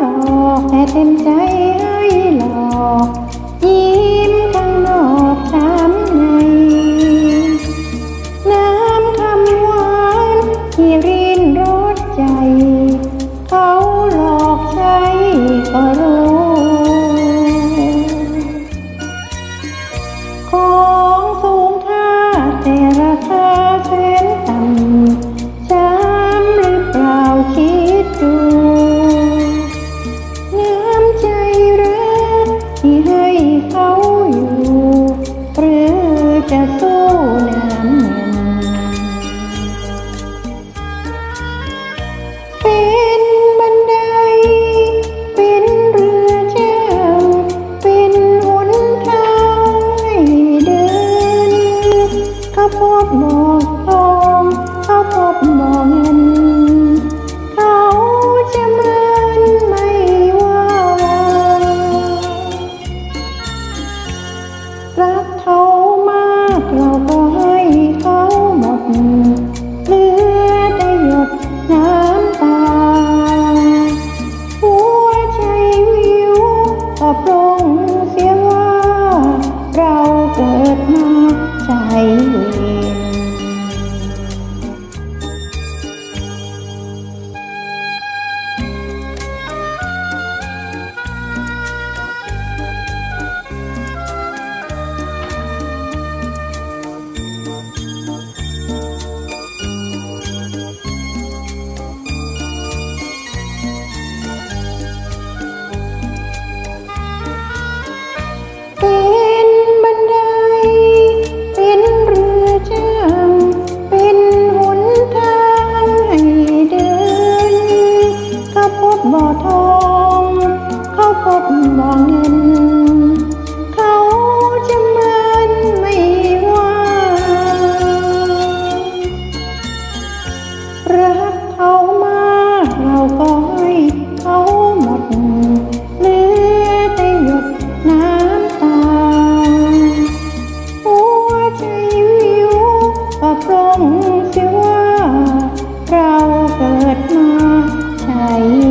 หลอกแต่เต็มใจให้หลอกยิ้ ที่ให้เขาอยู่หรือจะสู้ 偷。ิดมาใช้